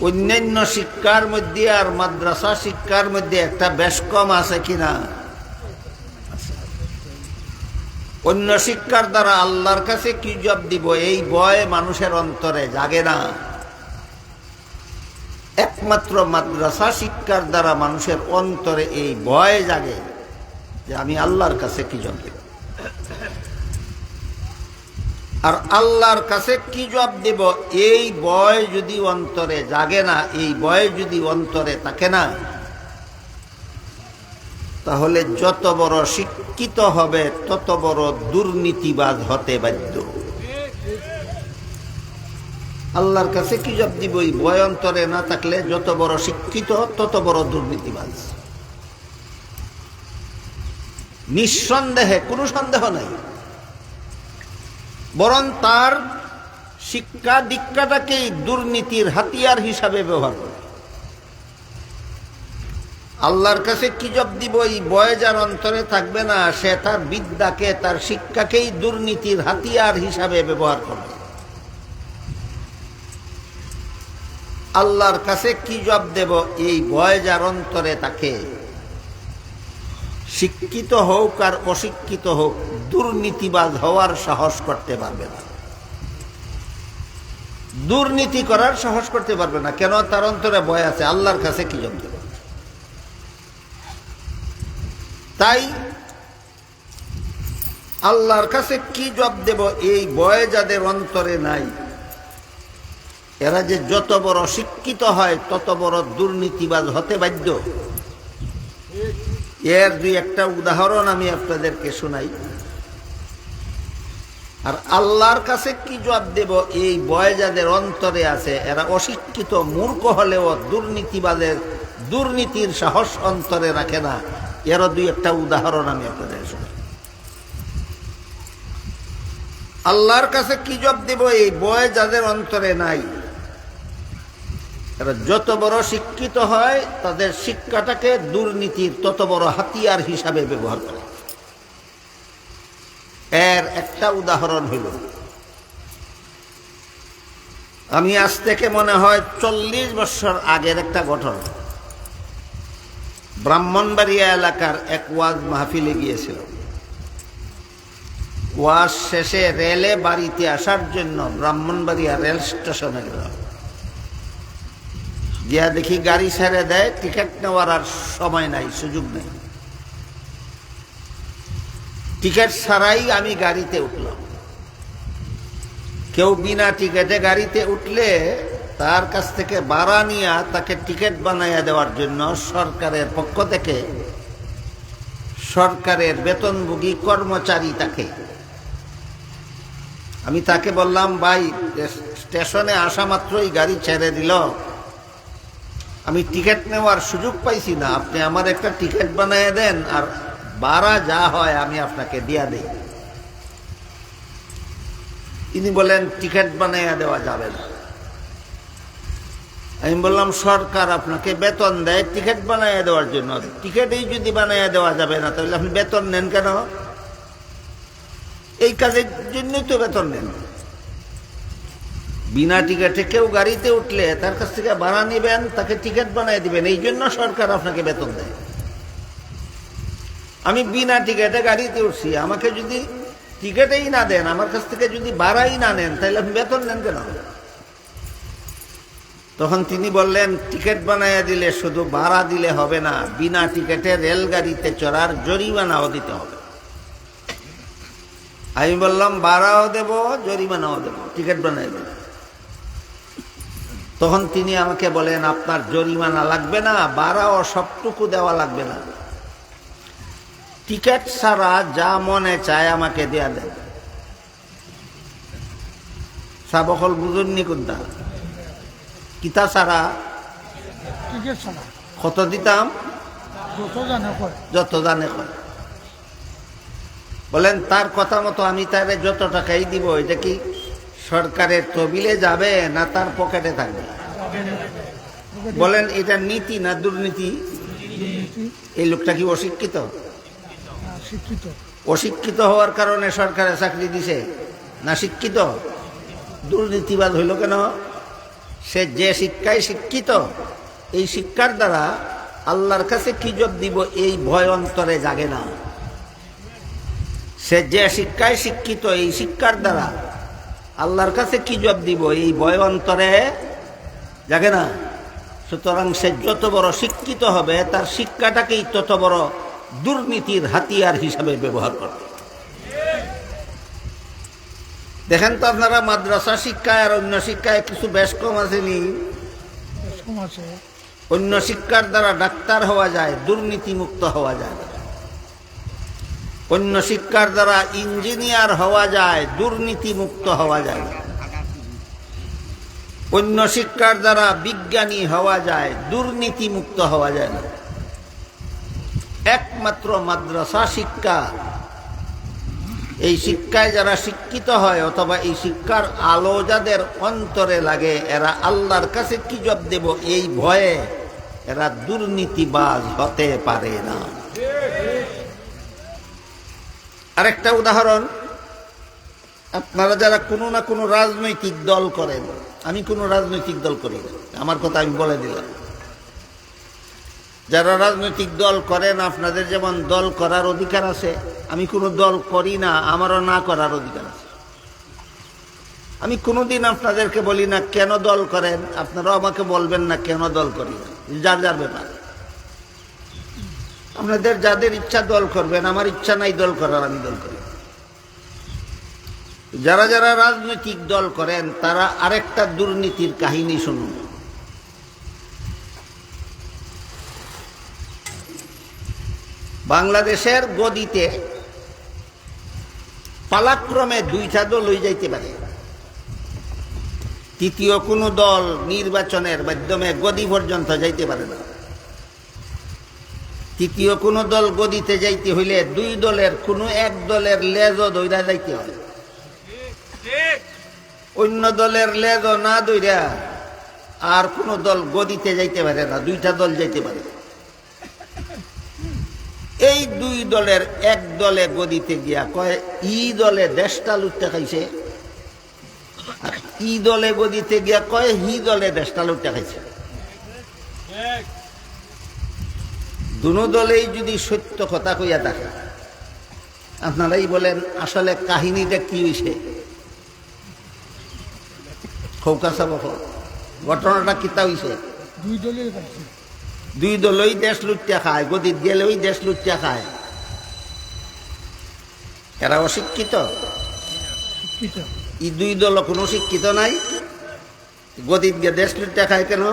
অন্যান্য শিক্ষার মধ্যে আর মাদ্রাসা শিক্ষার মধ্যে একটা বেশ কম আছে কিনা অন্য শিক্ষার দ্বারা আল্লাহর কাছে কি জব দিব? এই ভয় মানুষের অন্তরে জাগে না। একমাত্র মাদ্রাসা শিক্ষার দ্বারা মানুষের অন্তরে এই ভয় জাগে যে আমি আল্লাহর কাছে কি জব দিব? আর আল্লাহর কাছে কি জবাব দেব? এই বয় যদি অন্তরে জাগে না, এই বয় যদি অন্তরে থাকে না, তাহলে যত বড় শিক্ষিত হবে, তত বড় দুর্নীতিবাজ হতে বাধ্য। আল্লাহর কাছে কি জবাব দিব? এই বয় অন্তরে না থাকলে যত বড় শিক্ষিত, তত বড় দুর্নীতিবাজ। নিঃসন্দেহে, কোনো সন্দেহ নাই। বরং তার শিক্ষা দীক্ষাটাকেই দুর্নীতির হাতিয়ার হিসাবে ব্যবহার করে। আল্লাহর কাছে কি জব দিব? এই বয় যার অন্তরে থাকবে না। সে তার বিদ্যাকে, তার শিক্ষাকেই দুর্নীতির হাতিয়ার হিসাবে ব্যবহার করবে। আল্লাহর কাছে কি জব দেব? এই ভয় যার অন্তরে তাকে শিক্ষিত হোক আর অশিক্ষিত হোক, দুর্নীতিবাজ হওয়ার সাহস করতে পারবে না। দুর্নীতি করার সাহস করতে পারবে না। কেন? তার অন্তরে ভয় আছে। আল্লাহর কাছে কি জব দেব? তাই আল্লাহর কাছে কি জব দেব? এই ভয় যাদের অন্তরে নাই, এরা যে যত বড় শিক্ষিত হয়, তত বড় দুর্নীতিবাজ হতে বাধ্য। এর দুই একটা উদাহরণ আমি আপনাদেরকে শোনাই। আর আল্লাহর কাছে কি জবাব দেব? এই বয় যাদের অন্তরে আছে, এরা অশিক্ষিত, মূর্খ হলেও দুর্নীতিবাদের, দুর্নীতির সাহস অন্তরে রাখে না। এরও দুই একটা উদাহরণ আমি আপনাদের শোনাই। আল্লাহর কাছে কি জবাব দেব? এই বয় যাদের অন্তরে নাই। এরা যত বড় শিক্ষিত হয়, তাদের শিক্ষাটাকে দুর্নীতির তত বড় হাতিয়ার হিসাবে ব্যবহার করে। এর একটা উদাহরণ হইল। আমি আজ থেকে মনে হয় চল্লিশ বছর আগের একটা ঘটনা ব্রাহ্মণবাড়িয়া এলাকার এক ওয়াজ মাহফিলে গিয়েছিল ওয়াজ শেষে রেলে বাড়িতে আসার জন্য ব্রাহ্মণবাড়িয়া রেল স্টেশনে গেলাম। গিয়া দেখি গাড়ি ছেড়ে দেয়, টিকিট নেওয়ার আর সময় নাই, সুযোগ নেই। টিকিট ছাড়াই আমি গাড়িতে উঠলাম। কেউ বিনা টিকিটে গাড়িতে উঠলে তার কাছ থেকে ভাড়া নিয়ে তাকে টিকিট বানাইয়া দেওয়ার জন্য সরকারের পক্ষ থেকে সরকারের বেতনভোগী কর্মচারী তাকে। আমি তাকে বললাম, ভাই স্টেশনে আসা মাত্রই গাড়ি ছেড়ে দিল। আমি টিকিট নেওয়ার সুযোগ পাইছি না। আপনি আমার একটা টিকিট বানিয়ে দেন আর বাড়া যা হয় আমি আপনাকে দিয়া দেই। তিনি বলেন, টিকিট বানাইয়া দেওয়া যাবে না। আমি বললাম, সরকার আপনাকে বেতন দেয় টিকিট বানাইয়া দেওয়ার জন্য। টিকিটই যদি বানাইয়া দেওয়া যাবে না, তাহলে আপনি বেতন নেন কেন? এই কাজের জন্যই তো বেতন নেন। বিনা টিকিটে কেউ গাড়িতে উঠলে তার কাছ থেকে ভাড়া নেবেন, তাকে টিকিট বানিয়ে দিবেন। এই জন্য সরকার আপনাকে বেতন দেয়। আমি বিনা টিকিটে গাড়িতে উঠছি। আমাকে যদি টিকিটেই না দেন, আমার কাছ থেকে যদি ভাড়াই না নেন, তাহলে আপনি বেতন নেন কেন? তখন তিনি বললেন, টিকিট বানাইয়া দিলে শুধু ভাড়া দিলে হবে না, বিনা টিকিটে রেলগাড়িতে চড়ার জরিমানাও দিতে হবে। আমি বললাম, ভাড়াও দেব, জরিমানাও দেব। টিকিট বানাই দেব। তখন তিনি আমাকে বলেন আপনার জরিমানা লাগবে না ভাড়াও সবটুকু দেওয়া লাগবে না। টিকিট ছাড়া যা মনে চায় আমাকে দেয়া দেন। সাবকল বুঝুননি কোনটা কিতা ছাড়া? কত দিতাম? যত জানে করে যত জানে করে বলেন তার কথা মতো আমি তারে যত টাকাই দিব এটা কি সরকারের তবিলে যাবে না তার পকেটে থাকবে? বলেন এটা নীতি না দুর্নীতি? এই লোকটা কি অশিক্ষিত? শিক্ষিত অশিক্ষিত হওয়ার কারণে সরকারে চাকরি দিছে না শিক্ষিত? দুর্নীতিবাদ হইল কেন? সে যে শিক্ষায় শিক্ষিত এই শিক্ষার দ্বারা আল্লাহর কাছে কি জব দিব এই ভয় অন্তরে জাগে না। সে যে শিক্ষায় শিক্ষিত এই শিক্ষার দ্বারা আল্লাহর কাছে কি জব দিব? এই ভয় অন্তরে? জাগে না? সুতরাং সে যত বড় শিক্ষিত হবে তার শিক্ষাটাকেই তত বড় দুর্নীতির হাতিয়ার হিসাবে ব্যবহার করবে। দেখেন তো আপনারা মাদ্রাসা শিক্ষায় আর অন্য শিক্ষায় কিছু বেশ কম আসেনি? অন্য শিক্ষার দ্বারা ডাক্তার হওয়া যায় দুর্নীতিমুক্ত হওয়া যায়। অন্য শিক্ষার দ্বারা ইঞ্জিনিয়ার হওয়া যায়, দুর্নীতিমুক্ত হওয়া যায়। অন্য শিক্ষার দ্বারা বিজ্ঞানী হওয়া যায়, দুর্নীতিমুক্ত হওয়া যায় না। একমাত্র মাদ্রাসা শিক্ষা। এই শিক্ষায় যারা শিক্ষিত হয় অথবা এই শিক্ষার আলো যাদের অন্তরে লাগে, এরা আল্লাহর কাছে কি জব দেব? এই ভয়ে এরা দুর্নীতিবাজ হতে পারে না। আরেকটা উদাহরণ। আপনারা যারা কোনো না কোনো রাজনৈতিক দল করেন, আমি কোনো রাজনৈতিক দল করি না, আমার কথা আমি বলে দিলাম। যারা রাজনৈতিক দল করেন, আপনাদের যেমন দল করার অধিকার আছে, আমি কোনো দল করি না, আমারও না করার অধিকার আছে। আমি কোনোদিন আপনাদেরকে বলি না, কেন দল করেন, আপনারাও আমাকে বলবেন না, কেন দল করি যার যার ব্যাপার। আপনাদের যাদের ইচ্ছা দল করবেন, আমার ইচ্ছা নাই দল করার, আমি দল করি। যারা যারা রাজনৈতিক দল করেন, তারা আরেকটা দুর্নীতির কাহিনী শুনুন। বাংলাদেশের গদিতে পালাক্রমে দুইটা দল হয়ে যাইতে পারে। তৃতীয় কোনো দল নির্বাচনের মাধ্যমে গদি পর্যন্ত যাইতে পারে না। তৃতীয় কোনো দল গদিতে যাইতে হইলে দুই দলের কোনো এক দলের লেজও দৈরা যাইতে হয়। অন্য দলের লেজ না দৈরা আর কোনো দল গদিতে যাইতে পারে না, দুইটা দল যাইতে পারে। এই দুই দলের এক দলে গদিতে গিয়া কয়, ই দলে দেশটা লুটতে খাইছে। ই দলে গদিতে গিয়া কয়, হি দলে দেশটা লুটতে খাইছে। দুনো দলেই যদি সত্য কথা কইয়া থাকে আপনারাই বলেন আসলে কাহিনীটা কি হয়েছে খৌকা সাব ঘটনাটা কিতা হয়েছে দুই দলের দুই দলই দেশ লুটিয়া খায় গদিত গেলেই দেশ লুটিয়া খায়। এরা অশিক্ষিত? শিক্ষিত। এই দুই দল কোনো শিক্ষিত নাই? গদিত গিয়ে দেশ লুটিয়া খায় কেন?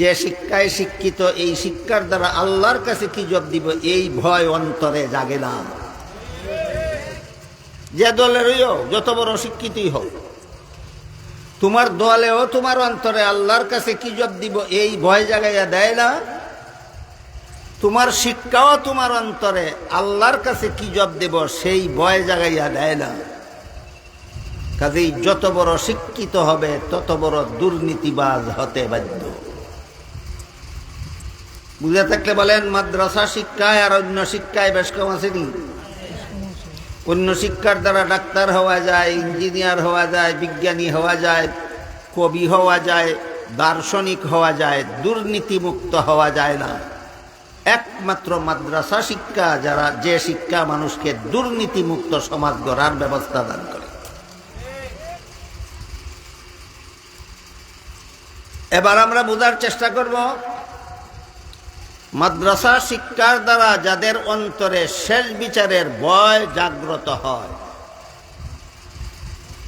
যে শিক্ষায় শিক্ষিত, এই শিক্ষার দ্বারা আল্লাহর কাছে কি জব দিব? এই ভয় অন্তরে জাগে না। যে দলেরইও যত বড় শিক্ষিতই হোক, তোমার দলেও তোমার অন্তরে আল্লাহর কাছে কি জব দিব? এই ভয় জাগাইয়া দেয় না। তোমার শিক্ষাও তোমার অন্তরে আল্লাহর কাছে কি জব দেব? সেই ভয় জাগাইয়া দেয় না। কাজেই যত বড় শিক্ষিত হবে, তত বড় দুর্নীতিবাজ হতে বাধ্য। বুঝে থাকলে বলেন, মাদ্রাসা শিক্ষায় আর অন্য শিক্ষায় বেশ কম আসেনি অন্য শিক্ষার দ্বারা ডাক্তার হওয়া যায়, ইঞ্জিনিয়ার হওয়া যায়, বিজ্ঞানী হওয়া যায়, কবি হওয়া যায়, দার্শনিক হওয়া যায়, দুর্নীতিমুক্ত হওয়া যায় না। একমাত্র মাদ্রাসা শিক্ষা যারা যে শিক্ষা মানুষকে দুর্নীতিমুক্ত সমাজ গড়ার ব্যবস্থা দান করে। এবার আমরা বোঝার চেষ্টা করব মাদ্রাসা শিক্ষার দ্বারা যাদের অন্তরে শেষ বিচারের ভয় জাগ্রত হয়।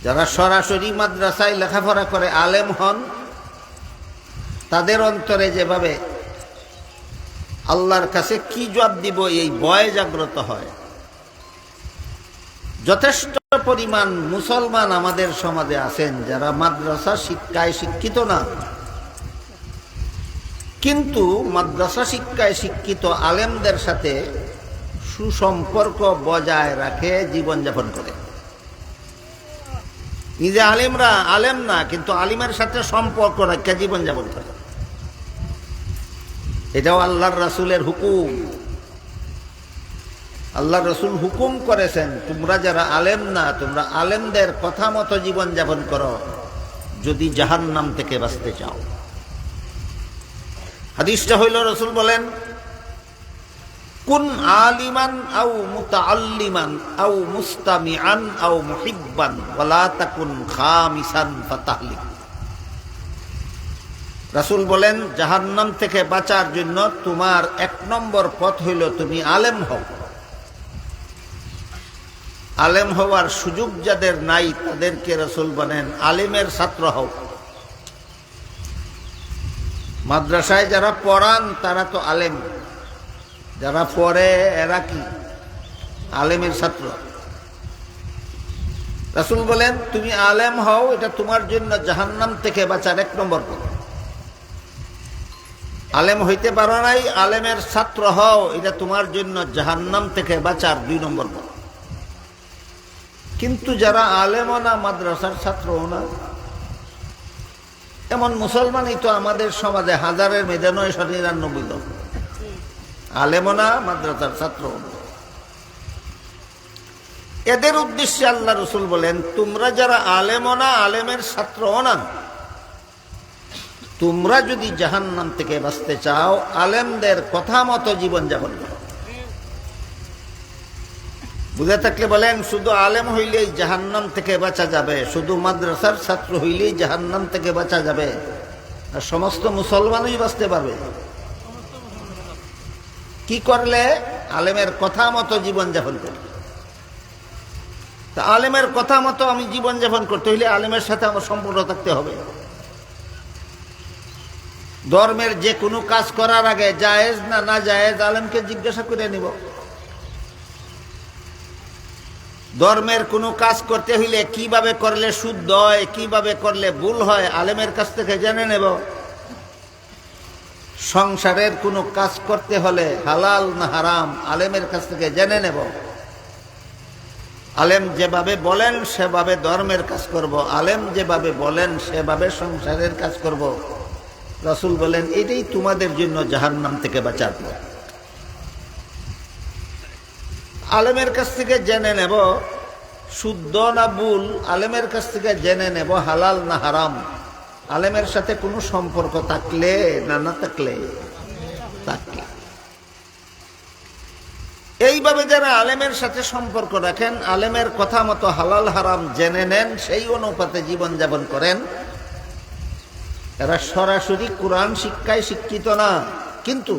যারা সরাসরি মাদ্রাসায় লেখাপড়া করে আলেম হন, তাদের অন্তরে যেভাবে আল্লাহর কাছে কি জবাব দিব, এই ভয় জাগ্রত হয়। যথেষ্ট পরিমাণ মুসলমান আমাদের সমাজে আছেন যারা মাদ্রাসা শিক্ষায় শিক্ষিত না। কিন্তু মাদ্রাসা শিক্ষায় শিক্ষিত আলেমদের সাথে সুসম্পর্ক বজায় রাখে, জীবনযাপন করে। নিজে আলেমরা আলেম না, কিন্তু আলিমের সাথে সম্পর্ক রাখে, জীবনযাপন করে। এটাও আল্লাহর রাসুলের হুকুম। আল্লাহ রসুল হুকুম করেছেন, তোমরা যারা আলেম না, তোমরা আলেমদের কথা মতো জীবনযাপন করো। যদি জাহান্নাম থেকে বাঁচতে চাও। হাদিসটা হইল রসুল বলেন, কুন আলিমান আও আও আও মুহিব্বান তাকুন খামিসান রাসূল বলেন, জাহান্নাম থেকে বাঁচার জন্য তোমার এক নম্বর পথ হইল তুমি আলেম হও। আলেম হওয়ার সুযোগ যাদের নাই তাদেরকে রসুল বলেন, আলেমের ছাত্র হও। মাদ্রাসায় যারা পড়ান, তারা তো আলেম। যারা পড়ে, এরা কি? আলেমের ছাত্র। রাসুল বলেন, তুমি আলেম হও, এটা তোমার জন্য জাহান্নাম থেকে বাঁচার এক নম্বর পথ। আলেম হইতে পারো নাই, আলেমের ছাত্র হও, এটা তোমার জন্য জাহান্নাম থেকে বাঁচার দুই নম্বর পথ। কিন্তু যারা আলেমও না, মাদ্রাসার ছাত্রও না। এমন মুসলমানই তো আমাদের সমাজে হাজারের মেধে নয়শো নিরানব্বই জন আলেমও না মাদ্রাসার ছাত্র। এদের উদ্দেশ্যে আল্লাহ রসুল বলেন, তোমরা যারা আলেমও না আলেমের ছাত্র না, তোমরা যদি জাহান্নাম থেকে বাঁচতে চাও, আলেমদের কথা মতো জীবন যাপন করো। বুঝে থাকলে বলেন, শুধু আলেম হইলেই জাহান্নাম থেকে বাঁচা যাবে, শুধু মাদ্রাসার ছাত্র হইলেই জাহান্নাম থেকে বাঁচা যাবে। আর সমস্ত মুসলমানই বাঁচতে পারবে। কি করলে? আলেমের কথা মতো জীবন যাপন করবে তা আলেমের কথা মতো আমি জীবন যাপন করতে হইলে আলেমের সাথে আমার সম্পর্ক থাকতে হবে। ধর্মের যে কোনো কাজ করার আগে জায়েজ না না জায়েজ আলেমকে জিজ্ঞাসা করে নিব। ধর্মের কোনো কাজ করতে হইলে কীভাবে করলে শুদ্ধ হয়, কীভাবে করলে ভুল হয়, আলেমের কাছ থেকে জেনে নেব। সংসারের কোনো কাজ করতে হলে হালাল না হারাম, আলেমের কাছ থেকে জেনে নেব। আলেম যেভাবে বলেন, সেভাবে ধর্মের কাজ করব। আলেম যেভাবে বলেন, সেভাবে সংসারের কাজ করব। রাসুল বলেন, এটাই তোমাদের জন্য জাহান্নাম থেকে বাঁচার পথ আলেমের কাছ থেকে জেনে নেব, শুদ্ধ না ভুল, আলেমের কাছ থেকে জেনে নেব হালাল না হারাম। আলেমের সাথে কোনো সম্পর্ক থাকলে না না থাকলে থাকলে। এইভাবে যারা আলেমের সাথে সম্পর্ক রাখেন, আলেমের কথা মতো হালাল হারাম জেনে নেন, সেই অনুপাতে জীবনযাপন করেন, এরা সরাসরি কোরআন শিক্ষায় শিক্ষিত না। কিন্তু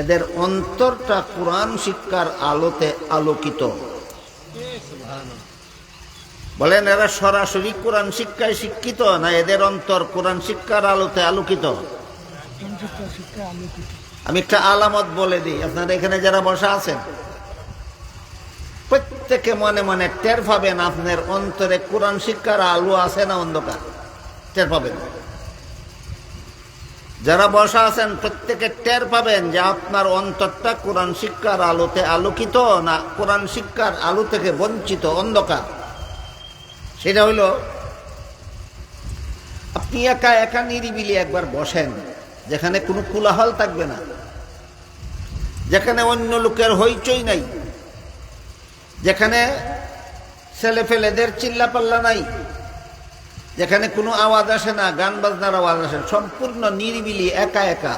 এদের অন্তরটা কোরআন শিক্ষার আলোতে আলোকিত। বলেন, এরা সরাসরি কোরআন শিক্ষায় শিক্ষিত না এদের অন্তর কোরআন শিক্ষার আলোতে আলোকিত? আমি একটা আলামত বলে দিই, আপনারা এখানে যারা বসা আছেন, প্রত্যেকে মনে মনে টের পাবেন আপনার অন্তরে কোরআন শিক্ষার আলো আছে না অন্ধকার? টের পাবেন। যারা বসা আছেন, প্রত্যেকে টের পাবেন যে আপনার অন্তরটা কোরআন শিক্ষার আলোতে আলোকিত না কোরআন শিক্ষার আলো থেকে বঞ্চিত অন্ধকার। সেটা হইল আপনি একা একা নিরিবিলি একবার বসেন, যেখানে কোনো কোলাহল থাকবে না, যেখানে অন্য লোকের হইচই নাই, যেখানে ছেলে ফেলেদের চিল্লা পাল্লা নাই যেখানে কোনো আওয়াজ আসে না গান বাজনার আওয়াজ আসে না, সম্পূর্ণ নিরিবিলি একা একা।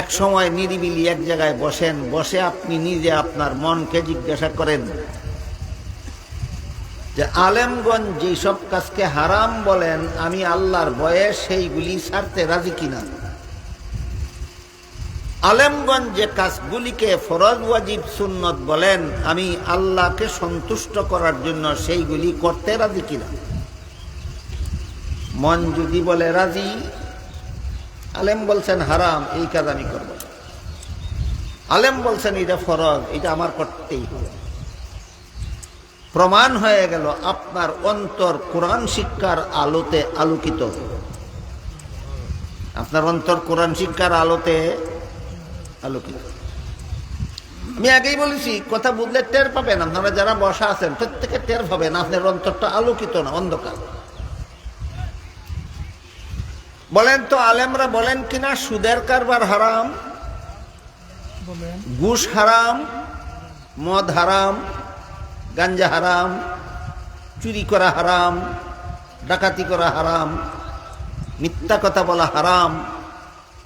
এক সময় নিরিবিলি এক জায়গায় বসেন বসে আপনি নিজে আপনার মনকে জিজ্ঞাসা করেন যে আলেমগঞ্জ যেসব কাজকে হারাম বলেন আমি আল্লাহর বয়ে সেইগুলি ছাড়তে রাজি কিনা? আলেমগঞ্জ যে কাজগুলিকে ফরজ ওয়াজিব সুন্নত বলেন, আমি আল্লাহকে সন্তুষ্ট করার জন্য সেইগুলি করতে রাজি কিনা? মন যদি বলে রাজি, আলেম বলছেন হারাম, এই কাজ আমি করব আলেম বলছেন এটা ফরজ, এটা আমার করতেই হবে। প্রমাণ হয়ে গেল, আপনার অন্তর কোরআন শিক্ষার আলোতে আলোকিত। আপনার অন্তর কোরআন শিক্ষার আলোতে আলোকিত। আমি আগেই বলেছি কথা বুঝলে টের পাবেন আপনারা যারা বসা আছেন প্রত্যেকে টের পাবেন আপনার অন্তরটা আলোকিত না অন্ধকার। বলেন তো আলেমরা বলেন কিনা সুদের কারবার হারাম ঘুষ হারাম মদ হারাম গাঞ্জা হারাম চুরি করা হারাম ডাকাতি করা হারাম মিথ্যা কথা বলা হারাম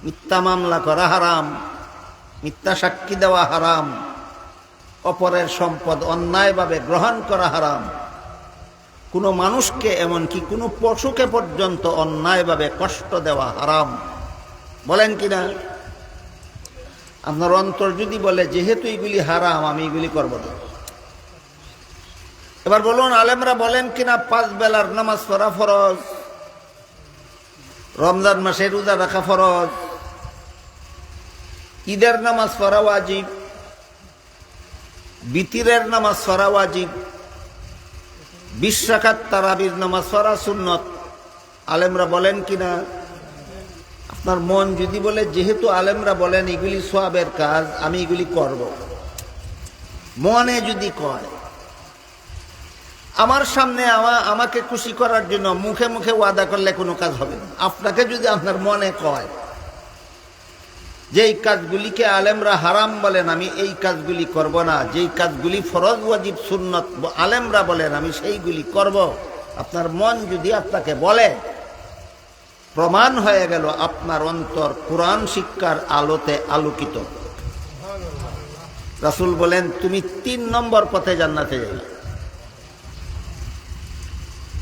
মিথ্যা মামলা করা হারাম মিথ্যা সাক্ষী দেওয়া হারাম। অপরের সম্পদ অন্যায়ভাবে গ্রহণ করা হারাম। কোনো মানুষকে এমনকি কোনো পশুকে পর্যন্ত অন্যায়ভাবে কষ্ট দেওয়া হারাম। বলেন কি না? আপনার অন্তর যদি বলে, যেহেতু এগুলি হারাম, আমি এগুলি করব না। এবার বলুন, আলেমরা বলেন কিনা পাঁচ বেলার নামাজ পড়া ফরজ, রমজান মাসে রোজা রাখা ফরজ ঈদের নামাজ পড়া ওয়াজিব, বিতিরের নামাজ পড়া ওয়াজিব বিশ্বাখাত তারাবির নামাজ পড়া সুন্নত। আলেমরা বলেন কিনা? আপনার মন যদি বলে, যেহেতু আলেমরা বলেন এগুলি সোয়াবের কাজ, আমি এগুলি করব। মনে যদি কয়, আমার সামনে আমা- আমাকে খুশি করার জন্য মুখে মুখে ওয়াদা করলে কোনো কাজ হবে না। আপনাকে যদি আপনার মনে কয় যে এই কাজগুলিকে আলেমরা হারাম বলেন, আমি এই কাজগুলি করব না। যেই কাজগুলি ফরজ, ওয়াজিব, সুন্নত আলেমরা বলেন, আমি সেইগুলি করব। আপনার মন যদি আপনাকে বলে, প্রমাণ হয়ে গেল, আপনার অন্তর কোরআন শিক্ষার আলোতে আলোকিত। রাসূল বলেন, তুমি তিন নম্বর পথে জান্নাতে যাবে।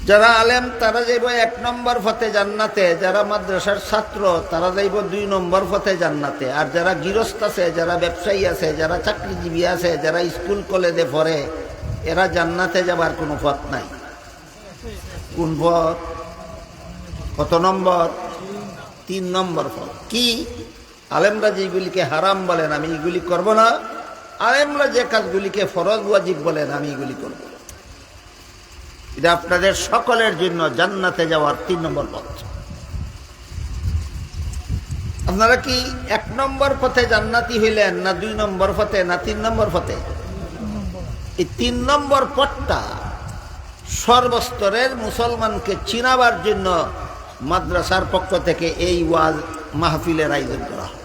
যারা আলেম, তারা যাইব এক নম্বর পথে জান্নাতে। যারা মাদ্রাসার ছাত্র, তারা যাইব দুই নম্বর পথে জান্নাতে। আর যারা গৃহস্থ আছে, যারা ব্যবসায়ী আছে, যারা চাকরিজীবী আছে, যারা স্কুল, কলেজে পড়ে, এরা জান্নাতে যাবার কোনো পথ নাই। কোন পথ? কত নম্বর? তিন নম্বর পথ। কি? আলেমরা যেগুলিকে হারাম বলেন, আমি এগুলি করব না। আলেমরা যে কাজগুলিকে ফরজ, ওয়াজিব বলেন, আমি এগুলি করব। এটা আপনাদের সকলের জন্য জান্নাতে যাওয়ার তিন নম্বর পথ। আপনারা কি এক নম্বর পথে জান্নাতি হইলেন না দুই নম্বর পথে না তিন নম্বর পথে? এই তিন নম্বর পথটা সর্বস্তরের মুসলমানকে চিনাবার জন্য মাদ্রাসার পক্ষ থেকে এই ওয়াজ মাহফিলের আয়োজন করা হয়।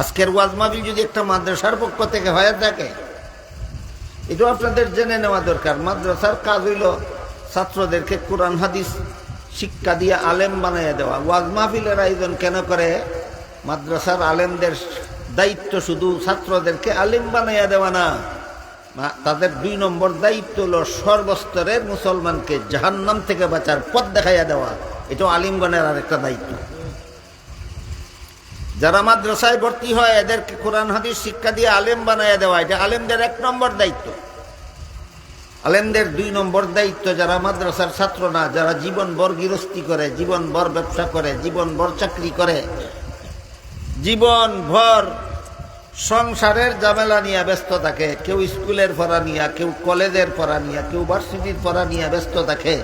আজকের ওয়াজ মাহফিল যদি একটা মাদ্রাসার পক্ষ থেকে হয়ে থাকে এটাও আপনাদের জেনে নেওয়া দরকার। মাদ্রাসার কাজ হইল ছাত্রদেরকে কোরআন, হাদিস শিক্ষা দিয়ে আলেম বানাইয়া দেওয়া। ওয়াজ মাহফিলের আয়োজন কেন করে? মাদ্রাসার আলেমদের দায়িত্ব শুধু ছাত্রদেরকে আলেম বানাইয়া দেওয়া না তাদের দুই নম্বর দায়িত্ব হলো সর্বস্তরের মুসলমানকে জাহান্নাম থেকে বাঁচার পথ দেখাইয়া দেওয়া। এটাও আলিমগণের আরেকটা দায়িত্ব। যারা মাদ্রাসায় ভর্তি হয়, এদেরকে কোরআন, হাদিস, শিক্ষা দিয়ে আলেম বানাইয়া দেওয়া এটা আলেমদের এক নম্বর দায়িত্ব। আলেমদের দুই নম্বর দায়িত্ব যারা মাদ্রাসার ছাত্র না, যারা জীবন ভর গৃহস্থী করে জীবন ভর ব্যবসা করে জীবন ভর চাকরি করে জীবন ভর সংসারের জামেলা নিয়ে ব্যস্ত থাকে। কেউ স্কুলের পড়া নিয়ে, কেউ কলেজের পড়া নিয়ে, কেউ ভার্সিটির পড়া নিয়ে ব্যস্ত থাকে।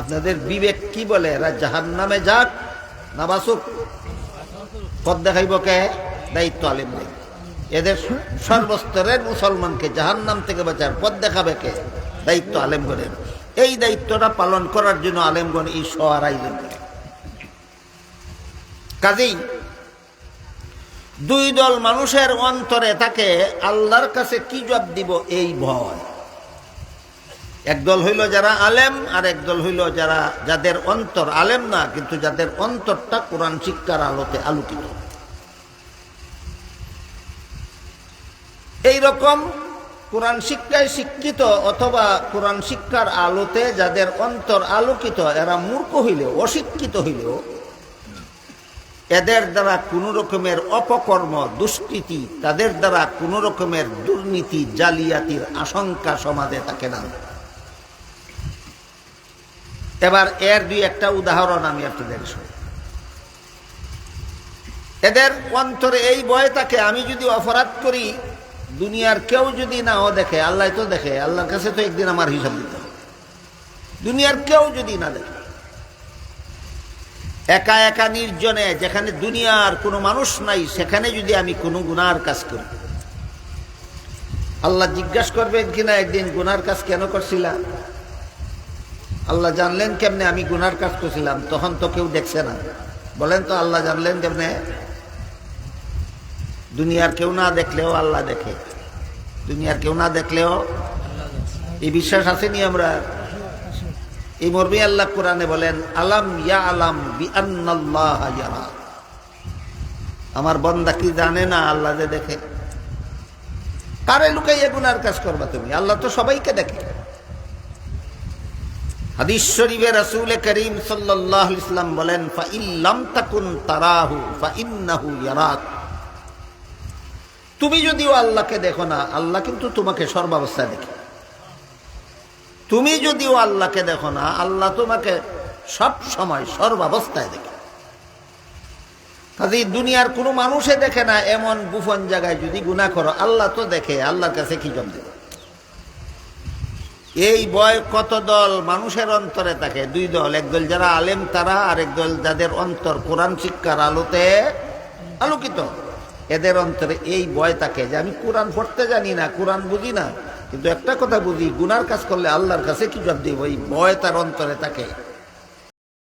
আপনাদের বিবেক কি বলে? এরা জাহান নামে যাক না বাসুক পথ দেখাইব কে? দায়িত্ব আলিম নেই। এদের সর্বস্তরের মুসলমানকে জাহান নাম থেকে বাঁচার পথ দেখাবে কে? দায়িত্ব আলেমগণের। এই দায়িত্বটা পালন করার জন্য আলেমগণ এই সহার করে। কাজেই দুই দল মানুষের অন্তরে তাকে আল্লাহর কাছে কি জবাব দিব? এই ভয়। একদল হইল যারা আলেম, আর একদল হইল যারা, যাদের অন্তর আলেম না, কিন্তু যাদের অন্তরটা কোরআন শিক্ষার আলোতে আলোকিত। এই রকম কোরআন শিক্ষায় শিক্ষিত অথবা কোরআন শিক্ষার আলোতে যাদের অন্তর আলোকিত, এরা মূর্খ হইলেও, অশিক্ষিত হইলেও, এদের দ্বারা কোনো রকমের অপকর্ম, দুষ্কৃতি, তাদের দ্বারা কোনো রকমের দুর্নীতি, জালিয়াতির আশঙ্কা সমাজে থাকে না। এবার এর দুই একটা উদাহরণ আমি আপনাদের শুনি এদের অন্তরে এই ভয় থাকে, আমি যদি অপরাধ করি, দুনিয়ার কেউ যদি নাও দেখে, আল্লাহ তো দেখে, আল্লাহর কাছে তো একদিন আমার হিসাব দিতে হবে। দুনিয়ার কেউ যদি না দেখে, একা একা নির্জনে, যেখানে দুনিয়ার কোনো মানুষ নাই, সেখানে যদি আমি কোনো গুনার কাজ করি, আল্লাহ জিজ্ঞাসা করবেন কিনা, একদিন গুনার কাজ কেন করছিলাম আল্লাহ জানলেন কেমনে আমি গুনার কাজ করছিলাম, তখন তো কেউ দেখছে না। বলেন তো আল্লাহ জানলেন কেমনে? দুনিয়ার কেউ না দেখলেও আল্লাহ দেখে। দুনিয়ার কেউ না দেখলেও এই বিশ্বাস আসেনি আমরা। এই মর্মী আল্লাহ কোরআনে বলেন, আলাম ইয়া আলাম বি আন্নাল্লাহ ইয়ারা। আমার বন্দা কি জানে না আল্লাহ যে দেখে? কারে লুকাইয়া গুনার কাজ করবা তুমি? আল্লাহ তো সবাইকে দেখে। হাদিস শরীফে রাসূল করিম সাল্লাল্লাহু আলাইহি ইসলাম বলেন ফা ইল্লাম তাকুন তারাহু ফা ইন্নাহু ইয়ারাক। তুমি যদিও আল্লাহকে দেখো না, আল্লাহ কিন্তু তোমাকে সর্বাবস্থায় দেখে। তুমি যদিও আল্লাহকে দেখো না, আল্লাহ তোমাকে সব সময় সর্বাবস্থায় দেখে। কাজে দুনিয়ার কোনো মানুষে দেখে না, এমন গুফন জায়গায় যদি গুণা করো, আল্লাহ তো দেখে, আল্লাহর কাছে কি জব দেবে? এই বয় কত দল? মানুষের অন্তরে থাকে। দুই দল একদল যারা আলেম তারা, আর একদল যাদের অন্তর কোরআন শিক্ষার আলোতে আলোকিত। এদের অন্তরে এই বয় থাকে যে, আমি কোরআন পড়তে জানি না, কোরআন বুঝি না। কিন্তু একটা কথা বুঝি, গুনার কাজ করলে আল্লাহর কাছে কি জব দিব? এই বয় তার অন্তরে থাকে।